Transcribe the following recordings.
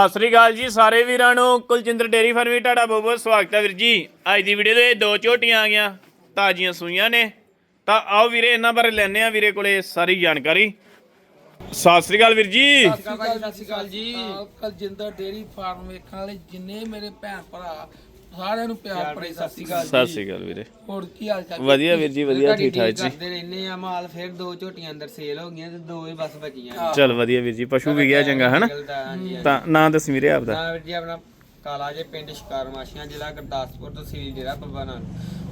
ਸਤਿ ਸ੍ਰੀ ਅਕਾਲ ਜੀ ਸਾਰੇ ਵੀਰਾਂ ਨੂੰ। ਕੁਲਚਿੰਦਰ ਡੇਰੀ ਫਾਰਮ ਵਿੱਚ ਤੁਹਾਡਾ ਬਹੁਤ ਬਹੁਤ ਸਵਾਗਤ ਹੈ ਵੀਰ ਜੀ। ਅੱਜ ਦੀ ਵੀਡੀਓ ਦੇ ਦੋ ਝੋਟੀਆਂ ਆ ਗਈਆਂ, ਤਾਜ਼ੀਆਂ ਸੂਈਆਂ ਨੇ। ਤਾਂ ਆਓ ਵੀਰੇ, ਇਹਨਾਂ ਬਾਰੇ ਲੈਣੇ ਆ ਵੀਰੇ ਕੋਲੇ ਸਾਰੀ ਜਾਣਕਾਰੀ। ਸਤਿ ਸ੍ਰੀ ਅਕਾਲ ਵੀਰ ਜੀ। ਸਤਿ ਸ਼੍ਰੀ ਅਕਾਲ ਜੀ ਕੁਲਜਿੰਦਰ ਡੇਰੀ ਫਾਰਮ ਵੇਖਣ ਵਾਲੇ ਜਿੰਨੇ ਮੇਰੇ ਭੈਣ ਭਰਾ ਸਾਰਿਆਂ ਨੂੰ ਪਿਆਰ ਭਰੀ ਸਤਿ ਸ਼੍ਰੀ ਅਕਾਲ ਸਤਿ ਸ੍ਰੀ ਅਕਾਲ ਵੀਰੇ। ਹੋਰ ਕੀ ਹਾਲ ਚਾਲ? ਵਧੀਆ ਵੀਰ ਜੀ ਵਧੀਆ ਠੀਕ ਠਾਕ ਜੀ। ਕਰਦੇ ਰਹਿੰਦੇ ਆ ਮਾਲ ਫਿਰ ਦੋ ਝੋਟੀਆਂ ਅੰਦਰ ਸੇਲ ਹੋ ਗਈਆਂ ਤੇ ਦੋ ਹੀ ਬਸ ਬਚੀਆਂ ਚਲ ਵਧੀਆ ਵੀਰ ਜੀ ਪਸ਼ੂ ਵੀ ਗਿਆ ਚੰਗਾ ਹਨਾ? ਤਾਂ ਨਾਂ ਦੱਸ ਵੀਰੇ ਆਪਦਾ। ਨਾ ਵੀਰ ਜੀ ਆਪਣਾ ਕਾਲਾ ਜੇ ਪਿੰਡ ਸ਼ਿਕਾਰ ਮਾਸ਼ੀਆਂ ਜ਼ਿਲ੍ਹਾ ਗੁਰਦਾਸਪੁਰ ਤਹਿਸੀਲ ਜਿਹੜਾ ਬੱਬਾ ਨਾਲ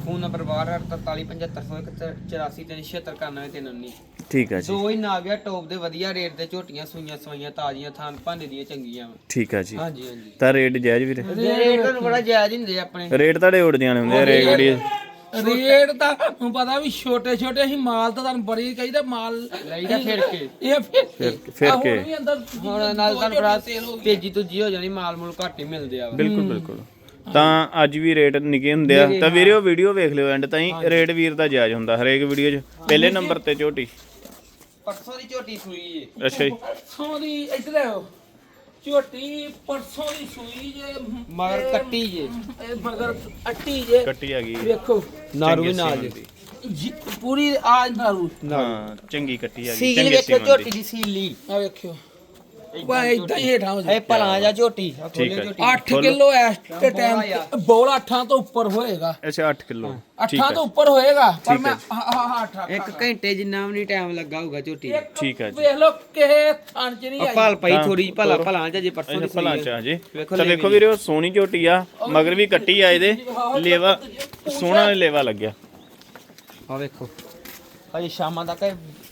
ਫੋਨ ਨੰਬਰ 6243758419 ਠੀਕ ਆ ਜੀ। ਦੋ ਹੀ ਨਾ ਗਿਆ ਟੌਪ ਦੇ ਵਧੀਆ ਰੇਟ ਤੇ ਝੋਟੀਆਂ ਸੂਈਆਂ ਸਵਾਈਆਂ ਤਾਜ਼ੀਆਂ ਥਾਨ ਭਾਂਡੇ ਦੀਆਂ ਚੰਗੀਆਂ। ਵਾਂ। ਠੀਕ ਆ ਜੀ। ਹਾਂਜੀ ਹਾਂਜੀ। ਤਾਂ ਰੇਟ ਜਾਇਜ਼ ਵੀਰੇ? ਰੇਟ ਤੁਹਾਨੂੰ ਬੜਾ ਜਾਇਜ਼ ਹੀ ਹੁੰਦੇ ਆ ਆਪਣੇ। ਰੇਟ ਤੁਹਾਡੇ ਉੜਦੀਆਂ ਨੇ ਹੁੰਦੇ ਆ ਰੇਟ ਜਿਹੜੀ ਰੇਟ ਤਾਂ ਤੁਹਾਨੂੰ ਪਤਾ ਵੀ ਛੋਟੇ ਛੋਟੇ ਹੀ ਮਾਲ ਤਾਂ ਤੁਹਾਨੂੰ ਬੜੀ ਕਹੀਦਾ ਮਾਲ ਲਈਦਾ ਫਿਰ ਕੇ। ਇਹ ਫਿਰ ਫਿਰ ਕੇ। ਹੁਣ ਨਾਲ ਤੁਹਾਨੂੰ ਪਤਾ ਤੇਜੀ ਤੁਜੀ ਹੋ ਜਾਣੀ ਮਾਲ ਮੂਲ ਘੱਟ ਹੀ ਮਿਲਦੇ ਆ। ਬਿਲਕੁਲ ਬਿਲਕੁਲ। ਤਾਂ ਅੱਜ ਵੀ ਰੇਟ ਨਿੱਕੇ ਹੁੰਦੇ ਆ। ਤਾਂ ਵੀਰੇ ਉਹ ਵੀਡੀਓ ਵੇਖ ਲਿਓ ਐਂਡ ਤਾਈਂ ਰੇਟ ਵੀਰ ਦਾ ਜਾਇਜ਼ ਹੁੰਦਾ ਹਰੇਕ ਵੀਡੀਓ 'ਚ। ਪਹਿਲੇ ਨੰਬਰ ਤੇ ਝੋਟੀ। ਪਰਸੋਂ ਦੀ ਝੋਟੀ ਸੂਈ ਏ ਅੱਛਾ ਜੀ। ਪਰਸੋਂ ਦੀ ਇੱਧਰ ਆਓ ਝੋਟੀ ਪਰਸੋਂ ਦੀ ਸੂਈ ਜੇ ਮਗਰ ਕੱਟੀ ਜੇ। ਇਹ ਮਗਰ ਅੱਟੀ ਜੇ। ਕੱਟੀ ਆ ਗਈ। ਵੇਖੋ। ਨਾਰੂ ਵੀ ਚੰਗੇ ਨਾਲ ਜੇ। ਜੀ- ਪੂਰੀ ਆਜ ਨਾਰੂ। ਹਾਂ ਚੰਗੀ ਕੱਟੀ ਆ ਗਈ ਸੀਲ ਚੰਗੇ ਵੇਖੋ ਝੋਟੀ ਦੀ। ਦੀ ਸੀਲੀ। ਆ ਵੇਖਿਓ। ਵਾ ਇਦਾਂ ਹੀ ਹੇਠਾਂ ਹੋ ਜਾ ਇਹ ਭਲਾ ਜਾ ਝੋਟੀ। ਆ ਠੀਕ ਖੋਲਿਓ ਹੈ। ਝੋਟੀ। 8 ਕਿਲੋ ਇਸ ਟਾਈਮ ਬੋਲ 8 ਤੋਂ ਉੱਪਰ ਹੋਏਗਾ। ਅੱਛਾ 8 ਕਿਲੋ। 8 ਤੋਂ ਉੱਪਰ ਹੋਏਗਾ ਪਰ ਮੈਂ ਹਾਂ ਹਾਂ 8 ਇੱਕ ਘੰਟੇ ਜਿੰਨਾ ਵੀ ਨਹੀਂ ਟਾਈਮ ਲੱਗਾ ਹੋਊਗਾ ਝੋਟੀ ਦਾ। ਠੀਕ ਆ ਜੀ। ਵੇਖ ਲਓ ਕਿਸੇ ਥਾਂ ਚ ਨਹੀਂ ਆਈ। ਭਲ ਪਈ ਹਾਂ, ਥੋੜੀ ਭਲਾ ਜਾ ਜੇ ਪਰਸੋਂ ਅੱਛਾ ਦੀ ਭਲਾ ਚਾ ਜੀ। ਵੇਖੋ ਤਾਂ ਵੇਖੋ ਵੀਰੇ ਉਹ ਸੋਹਣੀ ਝੋਟੀ ਆ ਮਗਰ ਵੀ ਕੱਟੀ ਆ ਇਹਦੇ। ਲੇਵਾ ਸੋਹਣਾ ਲੇਵਾ ਲੱਗਿਆ। ਆ ਵੇਖੋ। ਅਜੇ ਸ਼ਾਮਾਂ ਤੱਕ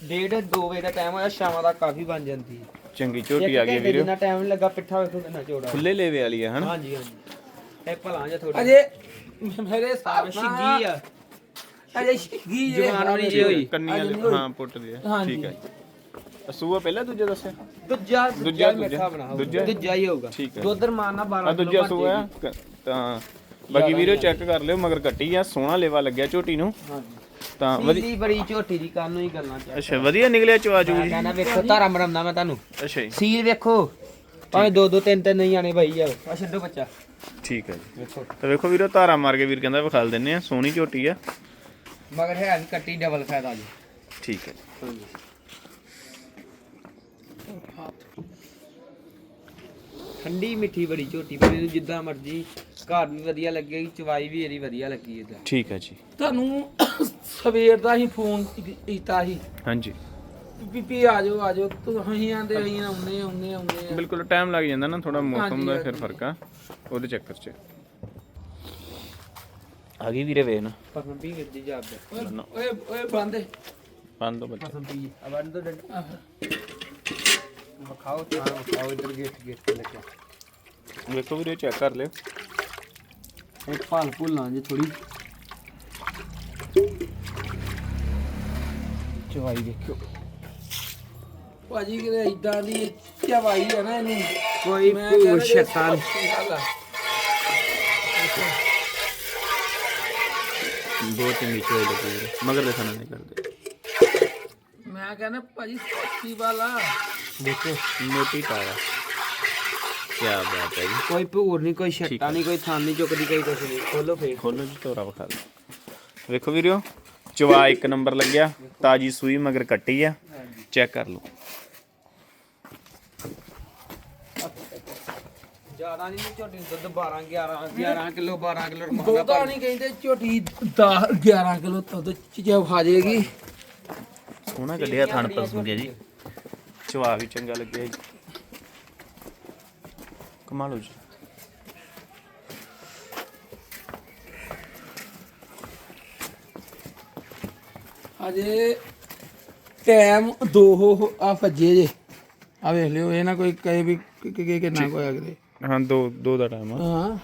ਡੇਢ 2 ਵਜੇ ਦਾ ਟਾਈਮ ਹੋਇਆ ਸ਼ਾਮਾਂ ਤੱਕ ਕਾਫੀ ਬਣ ਜਾਂਦੀ ਹੈ। ਚੰਗੀ ਝੋਟੀ ਆ ਗਈ ਵੀਰੇ। ਜਿੰਨਾ ਟਾਈਮ ਨਹੀਂ ਲੱਗਾ ਪਿੱਠਾ ਵੇਖੋ ਕਿੰਨਾ ਚੌੜਾ ਖੁੱਲੇ ਲੇਵੇ ਵਾਲੀ ਆ ਹਨਾ? ਹਾਂਜੀ ਹਾਂਜੀ। ਇਹ ਭਲਾ ਜਾ ਥੋੜੀ ਅਜੇ ਮੇਰੇ ਹਿਸਾਬ ਸ਼ਿੱਗੀ ਆ। ਅਜੇ ਸ਼ਿੱਗੀ ਜੇ। ਜਵਾਨ ਵਾਲੀ ਜੀ ਹੋਈ। ਕੰਨੀਆਂ ਅਜੇ ਦੇ- ਨਹੀਂ ਹੋਈ। ਹਾਂ ਪੁੱਟ ਦੇ ਹਾਂਜੀ। ਠੀਕ ਹੈ ਜੀ। ਅਸੂਆ ਪਹਿਲਾਂ ਦੂਜਾ ਦੱਸਿਆ? ਦੂਜਾ ਦੂਜਾ। ਮਿੱਠਾ ਬਣਾ ਦੂਜਾ? ਦੂਜਾ ਹੀ ਹੋਊਗਾ। ਠੀਕ ਹੈ। ਦੁੱਧ ਮਾਰਨਾ 12 ਆ ਦੂਜਾ ਸੂਆ ਤਾਂ ਬਾਕੀ ਵੀਡੀਓ ਚੈੱਕ ਕਰ ਲਿਓ ਮਗਰ ਕੱਟੀ ਆ ਸੋਹਣਾ ਲੇਵਾ ਲੱਗਿਆ ਝੋਟੀ ਨੂੰ। ਹਾਂਜੀ। ਤਾਂ ਵਧੀਆ। ਸੀਲੀ ਬੜੀ ਝੋਟੀ ਦੀ ਕੰਨ ਨੂੰ ਹੀ ਗੱਲਾਂ ਚ। ਅੱਛਾ ਵਧੀਆ ਨਿਕਲਿਆ ਚਵਾ ਚੂ ਜੀ ਕਹਿੰਦਾ ਵੇਖੋ ਧਾਰਾ ਮਰਮਦਾ ਮੈਂ ਤੁਹਾਨੂੰ। ਅੱਛਾ ਜੀ। ਸੀਲ ਵੇਖੋ ਭਾਵੇਂ ਦੋ ਦੋ ਤਿੰਨ ਤਿੰਨ ਨਹੀਂ ਆਣੇ ਭਾਈ ਜਾਓ ਆ ਛੱਡੋ ਬੱਚਾ। ਠੀਕ ਹੈ ਜੀ। ਵੇਖੋ। ਤਾਂ ਵੇਖੋ ਵੀਰੋ ਧਾਰਾ ਮਾਰ ਕੇ ਵੀਰ ਕਹਿੰਦਾ ਵਿਖਾਲ ਦਿੰਨੇ ਆ ਸੋਹਣੀ ਝੋਟੀ ਆ। ਮਗਰ ਹੈ ਵੀ ਕੱਟੀ ਡਬਲ ਫਾਇਦਾ ਜੀ। ਠੀਕ ਹੈ ਜੀ। ਠੰਡੀ ਮਿੱਠੀ ਬੜੀ ਝੋਟੀ ਪਰ ਮੈਨੂੰ ਜਿੱਦਾਂ ਮਰਜ਼ੀ ਘਰ ਵੀ ਵਧੀਆ ਲੱਗੇਗੀ ਚਵਾਈ ਵੀ ਇਹਦੀ ਵਧੀਆ ਲੱਗੀ ਇਹਦਾ ਠੀਕ ਹੈ ਜੀ। ਤੁਹਾਨੂੰ ਸਵੇਰ ਦਾ ਹੀ ਫੋਨ ਕੀਤਾ ਸੀ। ਹਾਂਜੀ। ਬੀਬੀ ਆ ਜਾਓ ਆ ਜਾਓ ਤੂੰ ਅਸੀਂ ਆਂਦੇ ਅਸੀਂ ਆਉਨੇ ਆਉਨੇ ਆਉਨੇ ਆ। ਬਿਲਕੁਲ ਟਾਈਮ ਲੱਗ ਜਾਂਦਾ ਨਾ ਥੋੜਾ ਮੌਸਮ ਦਾ ਫਿਰ ਫ਼ਰਕ ਆ ਉਹਦੇ ਚੱਕਰ 'ਚ। ਆ ਗਈ ਵੀਰੇ ਵੇਖ ਨਾ। ਪਸੰਦ ਵੀ ਗੱਦੀ ਜਾਬ ਓਏ ਓਏ ਬੰਦੇ। ਬੰਦ ਦੋ ਬੱਚਾ। ਪਸੰਦ ਆ ਬੰਦ ਦੋ ਡੰਡ। ਆਹ, ਵਿਖਾਓ ਤਾਂ ਵਿਖਾਓ ਇਧਰ ਗੇਟ ਗੇਟ ਤੇ ਲੱਗਿਆ ਵੇਖੋ ਵੀਰੇ ਚੈੱਕ ਕਰ ਲਿਓ। ਇਹ ਭਾਲ ਭੁੱਲਾਂ ਜੇ ਥੋੜੀ ਚਵਾਈ ਦੇਖਿਓ। ਭਾਜੀ ਕਿਤੇ ਇਦਾਂ ਦੀ ਚਵਾਈ ਆ ਨਾ ਇਹਨੂੰ। ਕੋਈ ਮੈਂ ਕਹਿੰਦਾ ਭੂਤ ਜੇ ਸ਼ੈਤਾਨ। ਸੱਚੀ ਗੱਲ ਆ। ਦੋ ਤਿੰਨ ਨੀਚੇ ਹੋਏ ਲੱਗੇ ਵੀਰੇ ਮਗਰ ਦੇ ਖਾਣਾ ਨਹੀਂ ਕਰਦੇ। ਮੈਂ ਕਹਿੰਦਾ ਭਾਜੀ ਸੱਚੀ ਵਾਲਾ ਦੇਖੋ ਮੋਟੀ ਤਾਰਾ ਕੀ ਬਾਤ ਹੈ ਜੀ। ਕੋਈ ਭੂਰ ਨਹੀਂ ਕੋਈ ਛੱਟਾ ਨਹੀਂ ਕੋਈ ਥਾਨ ਨਹੀਂ ਚੁੱਕਦੀ ਕੋਈ ਕੁਛ ਨਹੀਂ ਖੋਲੋ ਫੇਰ। ਖੋਲੋ ਜੀ ਤੋਰਾ ਵਿਖਾ ਦਿਓ। ਵੇਖੋ ਵੀਰਿਓ ਚਵਾ ਇੱਕ ਨੰਬਰ ਲੱਗਿਆ ਤਾਜੀ ਸੂਈ ਮਗਰ ਕੱਟੀ ਆ। ਚੈੱਕ ਕਰ ਲਓ। ਜ਼ਿਆਦਾ ਨਹੀਂ ਝੋਟੀ ਨੂੰ ਦੁੱਧ 12 11 11 ਕਿਲੋ 12 ਕਿਲੋ ਦੋਦਾ ਨਹੀਂ ਕਹਿੰਦੇ ਝੋਟੀ 10 11 ਕਿਲੋ ਦੁੱਧ ਚ ਖਾ ਜਾਏਗੀ ਸੋਹਣਾ ਕੱਢਿਆ ਥਣ ਪਸੰਦ ਹੈ ਜੀ। ਚਵਾ ਵੀ ਚੰਗਾ ਲੱਗਿਆ ਜੀ। ਕਮਾਲ ਹੋ ਜੀ। ਅਜੇ ਟਾਈਮ ਦੋ ਹੋ ਆ ਭੱਜੇ ਜੇ। ਆ ਵੇਖ ਲਿਓ ਇਹ ਨਾ ਕੋਈ ਕਹੇ ਵੀ ਕਿ ਕਿ ਕਿੰਨਾ ਕੋਈ ਅਗਲੇ ਹਾਂ ਦੋ ਦੋ ਦਾ ਟਾਈਮ ਆ। ਹਾਂ।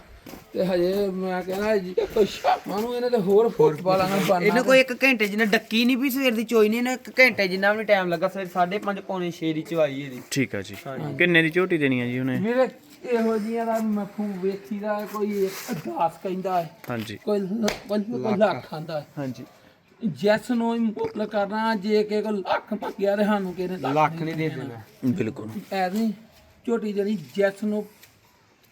ਤੇ ਹਜੇ ਮੈਂ ਕਹਿੰਦਾ ਜੀ ਕੋਈ ਸ਼ਾਮਾਂ ਨੂੰ ਇਹਨੇ ਤੇ ਹੋਰ ਫੁੱਟ ਪਾਲਾਂਗਾ ਬਣਨਾ ਇਹਨੂੰ ਕੋਈ ਇੱਕ ਘੰਟੇ ਜਿੰਨਾ ਡੱਕੀ ਨਹੀਂ ਵੀ ਸਵੇਰ ਦੀ ਚੋਈ ਨਹੀਂ ਨਾ ਇੱਕ ਘੰਟੇ ਜਿੰਨਾ ਵੀ ਟਾਈਮ ਲੱਗਾ ਸਵੇਰ 5:30 ਪੌਣੇ 6 ਦੀ ਚਵਾਈ ਇਹਦੀ। ਠੀਕ ਆ ਜੀ। ਕਿੰਨੇ ਦੀ ਝੋਟੀ ਦੇਣੀ ਆ ਜੀ ਉਹਨੇ? ਵੀਰੇ ਇਹੋ ਜੀਆਂ ਦਾ ਮਫੂ ਵੇਖੀ ਦਾ ਕੋਈ ਅਰਦਾਸ ਕਹਿੰਦਾ ਹੈ ਹਾਂਜੀ। ਕੋਈ ਕੋਈ ਲੱਖ ਆਂਦਾ ਹੈ। ਹਾਂਜੀ। ਜੈਸ ਨੂੰ ਹੀ ਮੁੱਲ ਕਰਨਾ ਜੇ ਕਿ ਕੋ ਲੱਖ ਮੰਗਿਆ ਤੇ ਸਾਨੂੰ ਕਿਹਨੇ ਲੱਖ ਨਹੀਂ ਦੇ ਦੇਣਾ। ਬਿਲਕੁਲ। ਐ ਨਹੀਂ ਝੋਟੀ ਜਿਹੜੀ ਜੈਸ ਨੂੰ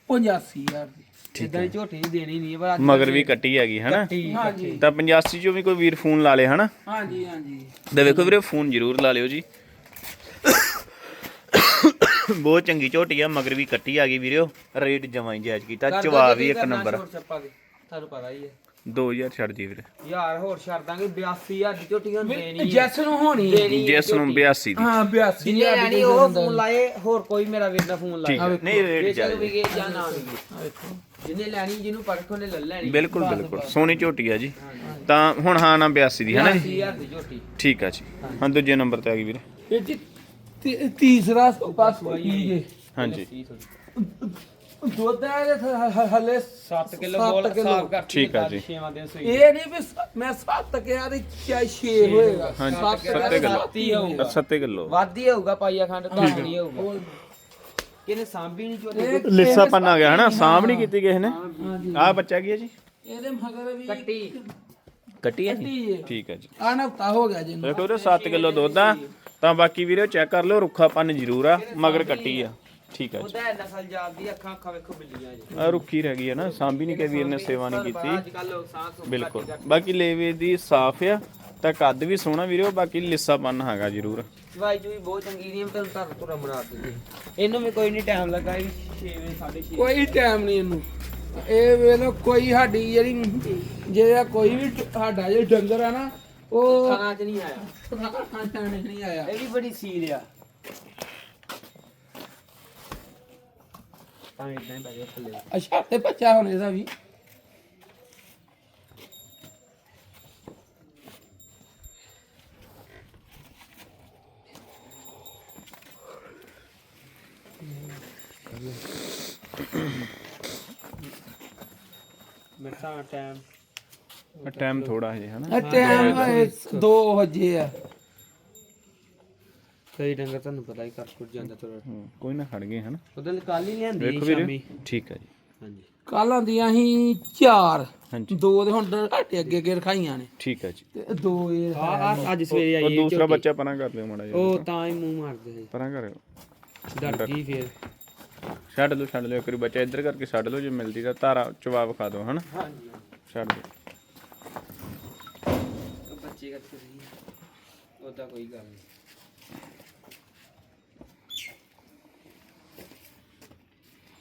85000 ਦੀ। ਇਦਾਂ ਦੀ ਝੋਟੀ ਨਹੀਂ ਦੇਣੀ ਨਹੀਂ ਪਰ ਅੱਜ ਮਗਰ ਵੀ ਕੱਟੀ ਹੈਗੀ ਹਨਾ? ਕੱਟੀ ਹਾਂਜੀ। ਤਾਂ 85 ਚੋਂ ਵੀ ਕੋਈ ਵੀਰ ਫੋਨ ਲਾ ਲੇ ਹਨਾ? ਹਾਂਜੀ ਹਾਂਜੀ। ਤੇ ਵੇਖੋ ਵੀਰੇ ਫੋਨ ਜ਼ਰੂਰ ਲਾ ਲਿਓ ਜੀ। ਬਹੁਤ ਚੰਗੀ ਝੋਟੀ ਆ ਮਗਰ ਵੀ ਕੱਟੀ ਆ ਗਈ ਵੀਰਿਓ ਰੇਟ ਜਮਾਂ ਹੀ ਜਾਇਜ਼ ਕੀਤਾ ਚਵਾ ਵੀ ਇੱਕ ਨੰਬਰ। ਤੁਹਾਨੂੰ ਪਤਾ ਹੀ ਹੈ। 2000 ਛੱਡ ਜੀ ਵੀਰੇ। ਯਾਰ ਹੋਰ ਛੱਡ ਦਾਂਗੇ 82000 ਦੀ ਝੋਟੀ ਹੁਣ ਦੇਣੀ। ਜੈਸ ਨੂੰ ਹੋਣੀ ਜਿਸ ਨੂੰ ਝੋਟੀ। 82 ਦੀ। ਹਾਂ 82 ਜਿੰਨੇ ਲੈਣੀ ਉਹ ਫੋਨ ਲਾਏ ਹੋਰ ਕੋਈ ਮੇਰਾ ਵੀਰ ਦਾ ਫੋਨ ਠੀਕ ਲਾਏ ਹੈ ਨਹੀਂ ਰੇਟ ਬੇਚਕ ਜਾਇਜ਼ ਵੀ ਗਏ ਜਾਂ ਨਾ ਵੀ ਗਏ ਜਿੰਨੇ ਲੈਣੀ ਜਿਹਨੂੰ ਪਰਖੋ ਨੇ ਲੈ ਲੈਣੀ। ਬਿਲਕੁਲ ਬਿਲਕੁਲ। ਸੋਹਣੀ ਝੋਟੀ ਆ ਜੀ। ਤਾਂ ਹੁਣ ਹਾਂ ਨਾ 82 ਦੀ ਹਨਾ? 80000 ਦੀ ਝੋਟੀ। ਠੀਕ ਆ ਜੀ। ਹਾਂ ਦੂਜੇ ਨੰਬਰ ਤੇ ਆ ਗਈ ਵੀਰੇ। ਇਹ ਜੀ ਤੀ- ਤੀਸਰਾ ਪਾਸ ਕੀ ਜੇ। ਹਾਂਜੀ। ਦੁੱਧ ਹੈ ਇਹਦੇ ਥ- ਹ- ਹਲੇ 7 ਕਿਲੋ ਬੋਲ। ਸਾਫ਼ ਕਰ ਠੀਕ ਆ ਜੀ। ਛੇਵਾਂ ਦਿਨ ਸੋਈ ਇਹ ਨਹੀਂ ਵੀ ਸ- ਮੈਂ 7 ਕਿਹਾ ਤੇ ਕਿਆ 6 ਹੋਏਗਾ। ਹਾਂਜੀ, ਸੱਤ ਕਿੱਲੋ। ਸੱਤ ਹੀ ਹੋਊਗਾ। 7 ਕਿਲੋ। ਵੱਧ ਹੀ ਹੋਊਗਾ ਪਾਈਆ ਖੰਡ ਤਾਂ ਨਹੀਂ ਹੋਊਗਾ। ਕਿਨੇ ਸਾਂਭੀ ਨਹੀਂ ਇਹ- ਲਿੱਸਾ ਪੰਨ ਆ ਗਿਆ ਹਨਾ? ਸਾਂਭ ਨਹੀਂ ਕੀਤੀ ਕਿਸੇ ਨੇ? ਆਹ ਬੱਚਾ ਕੀ ਹੈ ਜੀ? ਇਹਦੇ ਮਗਰ ਵੀ ਕੱਟੀ। ਕੱਟੀ ਹੈ ਜੀ? ਹੈ ਠੀਕ ਹੈ ਜੀ। ਆ ਨਾ ਹਫਤਾ ਹੋ ਗਿਆ ਜਿਹਨੂੰ ਦੇਖੋ ਵੀਰੇ 7 ਕਿਲੋ ਦੁੱਧ ਆ। ਤਾਂ ਬਾਕੀ ਵੀਰੇ ਚੈੱਕ ਕਰ ਲਿਓ ਰੁੱਖਾ ਪੰਨ ਜ਼ਰੂਰ ਆ ਮਗਰ ਕੱਟੀ ਆ। ਠੀਕ ਆ ਜੀ। ਉਹਦਾ ਨਸਲ ਜਾਪਦੀ ਅੱਖਾਂ ਅੱਖਾਂ ਵੇਖੋ ਬਿੱਲੀਆਂ ਜੀ। ਆ ਰੁੱਖੀ ਰਹਿ ਗਈ ਹੈ ਨਾ ਸਾਂਭੀ ਨਹੀਂ ਕਿ ਵੀਰ ਨੇ ਸੇਵਾ ਨਹੀਂ ਅੱਜ ਕੀਤੀ ਬਿਲਕੁਲ। ਬਾਕੀ ਲੇਵੇ ਦੀ ਸਾਫ਼ ਆ। ਤਾਂ ਕੱਦ ਵੀ ਸੋਹਣਾ ਵੀਰੇ ਬਾਕੀ ਲਿੱਸਾ ਪੰਨ ਹੈਗਾ ਜ਼ਰੂਰ। ਦਵਾਈ ਜੀ ਬਹੁਤ ਚੰਗੀ ਨਹੀਂ ਤੁਹਾਨੂੰ ਧਰ ਤੁਰਾ ਬਣਾ ਦਿੱਤੀ। ਇਹਨੂੰ ਵੀ ਕੋਈ ਨਹੀਂ ਟਾਈਮ ਲੱਗਾ ਇਹ 6 ਵਜੇ 6:30 ਕੋਈ ਟਾਈਮ ਨਹੀਂ ਇਹਨੂੰ। ਇਹ ਵੇਲੋ ਕੋਈ ਸਾਡੀ ਜਿਹੜੀ ਜਿਹੜਾ ਕੋਈ ਵੀ ਸਾਡਾ ਜੇ ਡੰਗਰ ਆ ਨਾ ਉਹ ਖਾਣਾ ਚ ਨਹੀਂ ਆਇਆ। ਨਹੀਂ ਆਇਆ ਇਹ ਵੀ ਬੜੀ ਸੀਲ ਆ। ਤਾਂ ਇਦਾਂ ਹੀ ਬੈਠੇ ਥੱਲੇ। ਅੱਛਾ ਤੇ ਬੱਚਾ ਹੁਣ ਇਹਦਾ ਵੀ। ਮੇਰੇ ਸਾਹ ਟਾਈਮ ਟਾਈਮ ਥੋੜਾ ਹੈ ਹਨਾ? ਟਾਈਮ 2 ਵਜੇ ਆ। ਕਈ ਡੰਗਰ ਤੁਹਾਨੂੰ ਪਤਾ ਹੀ ਕਰ ਕੁਰ ਜਾਂਦਾ ਤੁਰ ਹੂੰ, ਕੋਈ ਨਾ ਖੜ ਗਏ ਹਨਾ? ਉਹਦੇ ਕੱਲ ਹੀ ਲਿਆਂਦੀ ਵੇਖੋ ਸੀ ਵੀਰੇ। ਸ਼ਾਮੀ। ਠੀਕ ਹੈ ਜੀ। ਹਾਂਜੀ। ਕੱਲ ਆਂਦੀਆਂ ਸੀ 4 ਹਾਂਜੀ। ਦੋ ਦੇ ਹੁਣ ਘਾਟੇ ਅੱਗੇ ਅੱਗੇ ਰਖਾਈਆਂ ਨੇ। ਠੀਕ ਹੈ ਜੀ। ਤੇ ਦੋ ਇਹ ਆ ਆ ਅੱਜ ਸਵੇਰੇ ਉਹ ਆਈ ਦੂਸਰਾ ਬੱਚਾ ਪਰਾਂ ਕਰ ਲਿਓ ਮਾੜਾ ਜਿਹਾ। ਉਹ ਤਾਂ ਹੀ ਮੂੰਹ ਮਾਰਦੇ ਸੀ ਪਰਾਂ ਕਰਿਓ ਡਰ ਗਈ ਫੇਰ। ਛੱਡ ਲਓ ਛੱਡ ਲਓ ਇੱਕ ਵਾਰੀ ਬੱਚਾ ਇੱਧਰ ਕਰਕੇ ਛੱਡ ਲਓ ਜੇ ਮਿਲਦੀ ਤਾਂ ਧਾਰਾ ਚਵਾ ਵਿਖਾ ਦਿਓ ਹਨਾ? ਹਾਂਜੀ। ਛੱਡ ਦਿਓ। ਉਹ ਬੱਚੇ ਕਿੱਥੇ ਸੀ ਉਹਦਾ ਕੋਈ ਗੱਲ ਨਹੀਂ।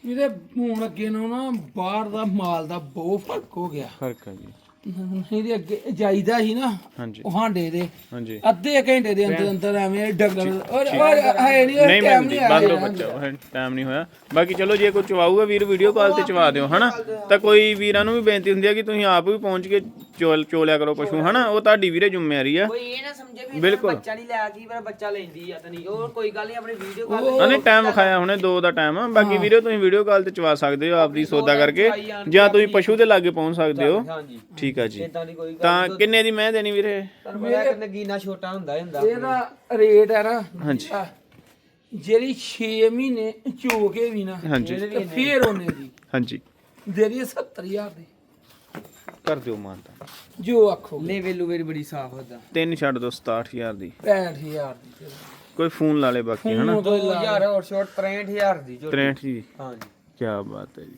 ਇਹਦੇ ਹੁਣ ਅੱਗੇ ਨੂੰ ਨਾ ਬਾਹਰ ਦਾ ਮਾਲ ਦਾ ਬਹੁਤ ਫ਼ਰਕ ਹੋ ਗਿਆ। ਫ਼ਰਕ ਹੈ ਜੀ। ਇਹਦੇ ਅੱਗੇ ਜਾਈਦਾ ਸੀ ਨਾ ਹਾਂਜੀ। ਉਹ ਹਾਂਡੇ ਦੇ। ਹਾਂਜੀ। ਅੱਧੇ ਘੰਟੇ ਦੇ ਅੰਦਰ ਅੰਦਰ ਐਵੇਂ ਡੰਗਰ ਔਰ ਔਰ ਹੈ ਨਹੀਂ ਨਹੀਂ ਟਾਈਮ ਮਿਲਦੀ ਨਹੀਂ ਬੰਦ ਹੋ ਆਇਆ ਬੱਚਾ ਟਾਈਮ ਨਹੀਂ ਹੋਇਆ। ਬਾਕੀ ਚਲੋ ਜੇ ਕੋਈ ਚਵਾਊਗਾ ਵੀਰ ਵੀਡੀਓ ਕਾਲ ਤੇ ਚਵਾ ਦਿਓ ਹਨਾ? ਤਾਂ ਕੋਈ ਵੀਰਾਂ ਨੂੰ ਵੀ ਬੇਨਤੀ ਹੁੰਦੀ ਹੈ ਕਿ ਤੁਸੀਂ ਆਪ ਵੀ ਪਹੁੰਚ ਕੇ ਚੋਲ ਚੋਲਿਆ ਕਰੋ ਪਸ਼ੂ ਹਨਾ? ਉਹ ਤੁਹਾਡੀ ਵੀਰੇ ਜ਼ਿੰਮੇਵਾਰੀ ਆ। ਕੋਈ ਇਹ ਨਾ ਸਮਝੇ ਵੀ ਬਿਲਕੁਲ। ਬੱਚਾ ਨਹੀਂ ਲਿਆ ਕੀ ਪਰ ਬੱਚਾ ਲੈਂਦੀ ਆ ਤਾਂ ਨਹੀਂ। ਉਹ ਕੋਈ ਗੱਲ ਨਹੀਂ ਆਪਣੀ ਵੀਡੀਓ ਕਾਲ ਉਹਨੇ ਟਾਈਮ ਵਿਖਾਇਆ ਹੁਣੇ 2 ਦਾ ਟਾਈਮ ਆ। ਬਾਕੀ ਵੀਡੀਓ ਤੁਸੀਂ ਵੀਡੀਓ ਕਾਲ ਤੇ ਚਵਾ ਸਕਦੇ ਹੋ ਆਪਦੀ ਸੌਦਾ ਕਰਕੇ। ਜਾਂ ਤੁਸੀਂ ਪਸ਼ੂ ਦੇ ਲਾਗੇ ਪਹੁੰਚ ਸਕਦੇ ਹੋ। ਹਾਂਜੀ ਠੀਕ ਆ ਜੀ। ਇਦਾਂ ਦੀ ਕੋਈ ਗੱਲ ਤਾਂ ਕਿੰਨੇ ਦੀ ਮੈਂ ਦੇਣੀ ਵੀਰੇ? ਤੁਹਾਨੂੰ ਪਤਾ ਕਿ ਨਗੀਨਾ ਛੋਟਾ ਹੁੰਦਾ ਹੀ ਹੁੰਦਾ। ਇਹਦਾ ਰੇਟ ਹੈ ਨਾ। ਹਾਂਜੀ। ਜਿਹੜੀ 6 ਮਹੀਨੇ ਚੋ ਕੇ ਵੀ ਨਾ ਹਾਂਜੀ। ਤੇ ਫੇਰ ਉਹਨੇ ਦੀ। ਹਾਂਜੀ। ਦੇਰੀ 70000 ਦੀ। ਕਰ ਦਿਓ ਮਾਨਤਾ ਜੋ ਆਖੋ ਲੈ ਵੇਲੂ ਮੇਰੀ ਬੜੀ ਸਾਫ਼ ਹੁੰਦਾ ਤਿੰਨ ਛੱਡ ਦਿਓ 67000 ਦੀ। 65000 ਦੀ ਕੋਈ ਫੋਨ ਲਾ ਲੇ ਬਾਕੀ ਹਨਾ? ਹੁਣ ਕੋਈ ਲਾ। 2000 ਹੋਰ ਸ਼ੋਰਟ 63000 ਦੀ ਜੋ 63 ਜੀ। ਹਾਂਜੀ। ਕੀ ਬਾਤ ਹੈ ਜੀ।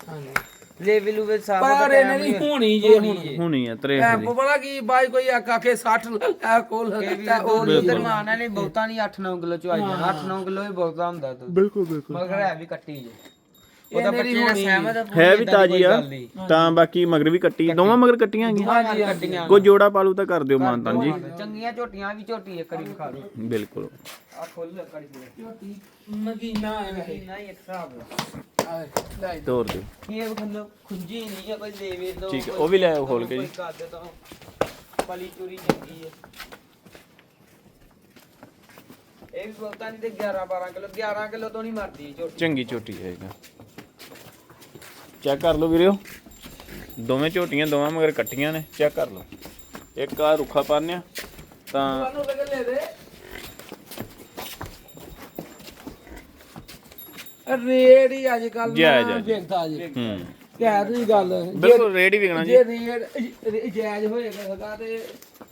ਹਾਂਜੀ। ਲੈ ਵੇਲੂ ਵੇ ਸਾਫ਼ ਪਰ ਇਹਨੇ ਦੀ ਹੋਣੀ ਜੇ ਹੁਣ ਹੁਣੀ ਆ 63 ਐ ਦੀ ਪਤਾ ਕੀ ਬਾਈ ਕੋਈ ਆਕਾ ਕੇ 60 ਲੱਗਾ ਕੋਲ ਲੱਗਾ ਉਹ ਉਹ ਲੀਟਰ ਮਾਨਾ ਨੇ ਬਹੁਤਾ ਨਹੀਂ 8-9 ਕਿਲੋ ਚ ਆਈ ਜਾਣਾ 8-9 ਕਿਲੋ ਹੀ ਬਹੁਤਾ ਹੁੰਦਾ ਤੂੰ ਬਿਲਕੁਲ ਬਿਲਕੁਲ। ਮਗਰ ਹੈ ਵੀ ਕੱਟੀ ਜੇ। ਉਹਦਾ ਬੱਚੇ ਨਾਲ ਸਹਿਮਤ ਹੈ ਵੀ ਤਾਜੀ ਆ ਤਾਂ ਬਾਕੀ ਮਗਰ ਵੀ ਕੱਟੀ ਦੋਵਾਂ ਮਗਰ ਕੱਟੀਆਂ ਹੈਗੀਆਂ? ਹਾਂਜੀ ਕੱਟੀਆਂ। ਕੋਈ ਜੋੜਾ ਪਾਲੂ ਤਾਂ ਕਰ ਦਿਓ ਮਾਨਤਾਨ ਜੀ। ਚੰਗੀਆਂ ਝੋਟੀਆਂ ਵੀ ਝੋਟੀ ਇੱਕ ਵਾਰੀ ਖਾ ਲਓ ਬਿਲਕੁਲ। ਆ ਖੋਲ ਲੈ ਕੜੀ ਮਗੀਨਾ ਐ ਨਾ ਹੀ ਇੱਕ ਹਿਸਾਬ ਦਾ ਲੈ ਤੋਰ ਦਿਓ। ਇਹ ਖੰਨੋ ਖੁੰਜੀ ਨਹੀਂ ਹੈ ਕੋਈ ਦੇਵੇ ਦੋ ਠੀਕ ਹੈ ਉਹ ਵੀ ਲੈ ਆਓ ਖੋਲ ਕੇ ਜੀ। ਕਰ ਦੋ ਪਲੀ ਚੂਰੀ ਚੰਗੀ ਹੈ ਇਹ ਵੀ ਬਹੁਤਾ ਨਹੀਂ ਤੇ 11 12 ਕਿਲੋ 11 ਕਿਲੋ ਤੋਂ ਨਹੀਂ ਮਰਦੀ ਝੋਟੀ। ਚੰਗੀ ਝੋਟੀ ਹੈ ਇਹਦਾ ਚੈੱਕ ਕਰ ਲਓ ਵੀਰਿਓ। ਦੋਵੇਂ ਝੋਟੀਆਂ ਦੋਵਾਂ ਮਗਰ ਕੱਟੀਆਂ ਨੇ ਚੈੱਕ ਕਰ ਲਓ। ਇੱਕ ਆ ਰੁੱਖਾ ਪਾਨਿਆ ਤਾਂ ਰੇਟ ਹੀ ਅੱਜ ਕੱਲ ਜਾਇਜ਼ ਆ ਜੀ। ਵੇਖਦਾ ਜੀ। ਹੂੰ। ਕਹਿ ਦੀ ਗੱਲ। ਜੇ ਬਿਲਕੁਲ ਹੀ ਵਿਕਣਾ ਜੀ। ਜੇ ਰੇਟ ਜਾਇਜ਼ ਹੋਏਗਾ ਤੇ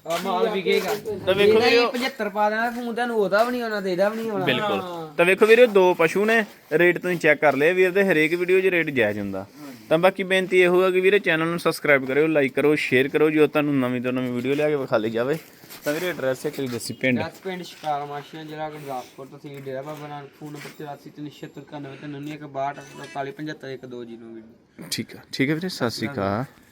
ਆ ਮਾਲ ਵਿਕੇਗਾ। ਤਾਂ ਵੇਖੋ ਹੀ ਵੀਰੋ 75 ਪਾ ਦੇਣਾ ਫੋਨ ਤੁਹਾਨੂੰ ਉਹਦਾ ਵੀ ਨਹੀਂ ਆਉਣਾ ਤੇ ਇਹਦਾ ਵੀ ਨਹੀਂ ਆਉਣਾ। ਬਿਲਕੁਲ। ਤਾਂ ਵੇਖੋ ਵੀਰੋ ਦੋ ਪਸ਼ੂ ਨੇ ਰੇਟ ਤੁਸੀਂ ਚੈੱਕ ਕਰ ਲਿਆ ਵੀਰ ਦੇ ਹਰੇਕ ਵੀਡੀਓ 'ਚ ਰੇਟ ਜਾਇਜ਼ ਹੁੰਦਾ। ਤਾਂ ਬਾਕੀ ਬੇਨਤੀ ਇਹ ਹੋਊਗਾ ਕਿ ਵੀਰੇ ਚੈਨਲ ਨੂੰ ਸਬਸਕ੍ਰਾਈਬ ਕਰਿਓ ਲਾਈਕ ਕਰੋ ਸ਼ੇਅਰ ਕਰੋ ਜੋ ਤੁਹਾਨੂੰ ਨਵੀਂ ਤੋਂ ਨਵੀਂ ਵੀਡੀਓ ਲਿਆ ਕੇ ਵਿਖਾਲੀ ਜਾਵੇ। ਤਾਂ ਵੀਰੇ ਐਡਰੈਸ ਇੱਕ ਵਾਰੀ ਦੱਸੀ ਪਿੰਡ? ਦਸ ਪਿੰਡ ਸ਼ਿਕਾਰ ਮਾਸ਼ੀਆਂ ਜ਼ਿਲ੍ਹਾ ਗੁਰਦਾਸਪੁਰ ਤਹਿਸੀਲ ਡੇਰਾ ਬਾਬਾ ਨਾਨਕ ਫੋਨ ਨੰਬਰ 843979 ਤੇ 99 42 45 75 12 ਵੀਡੀਓ ਠੀਕ ਆ ਠੀਕ ਹੈ ਵੀਰੇ ਸਤਿ ਸ਼੍ਰੀ ਅਕਾਲ।